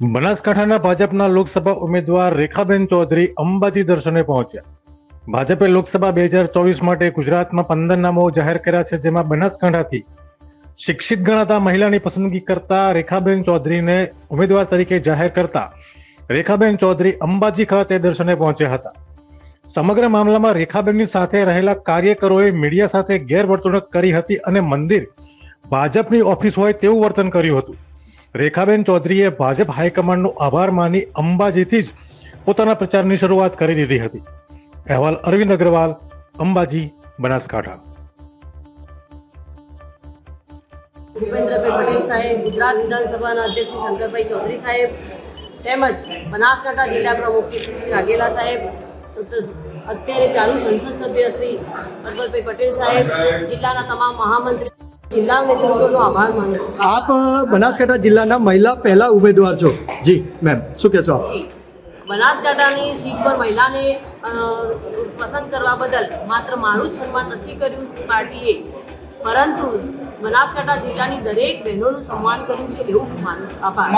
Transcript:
બનાસકાંઠાના ભાજપના લોકસભા ઉમેદવાર રેખાબેન ચૌધરી અંબાજી દર્શને પહોંચ્યા. ભાજપે લોકસભા બે હજાર ચોવીસ માટે ગુજરાતમાં પંદર નામો જાહેર કર્યા છે, જેમાં બનાસકાંઠાથી શિક્ષિત ગણાતા મહિલાની પસંદગી કરતા રેખાબેન ચૌધરીને ઉમેદવાર તરીકે જાહેર કરતા રેખાબેન ચૌધરી અંબાજી ખાતે દર્શને પહોંચ્યા હતા. સમગ્ર મામલામાં રેખાબેનની સાથે રહેલા કાર્યકરોએ મીડિયા સાથે ગેરવર્તણૂક કરી હતી અને મંદિર ભાજપની ઓફિસ હોય તેવું વર્તન કર્યું હતું. રેખાબેન ચૌધરીએ ભાજપ હાઈકમાન્ડનો આભાર માની અંબાજીથી જ પોતાના પ્રચારની શરૂઆત કરી દીધી હતી. અહેવાલ અરવિંદ અગ્રવાલ, અંબાજી, બનાસકાંઠા. ભૂપેન્દ્રભાઈ પટેલ સાહેબ, ગુજરાત વિધાનસભાના અધ્યક્ષ શંકરભાઈ ચૌધરી સાહેબ, તેમજ બનાસકાંઠા જિલ્લા પ્રમુખ શ્રી વાઘેલા સાહેબ અત્યારે ચાલુ સંસદ સભ્ય શ્રી પરબતભાઈ પટેલ સાહેબ, જિલ્લાના તમામ મહામંત્રી જિલ્લા નેતૃત્વનો આભાર માનું. આપ બનાસકાંઠા જિલ્લાના મહિલા પહેલા ઉમેદવાર છો. જી મેમ શું કહેશો આપ? બનાસકાંઠાની સીટ પર મહિલાને પસંદ કરવા બદલ માત્ર મારું જ સન્માન નથી કર્યું પાર્ટીએ પરંતુ બનાસકાંઠા જિલ્લાની દરેક બહેનોનું સન્માન કર્યું છે એવું માનું આભાર.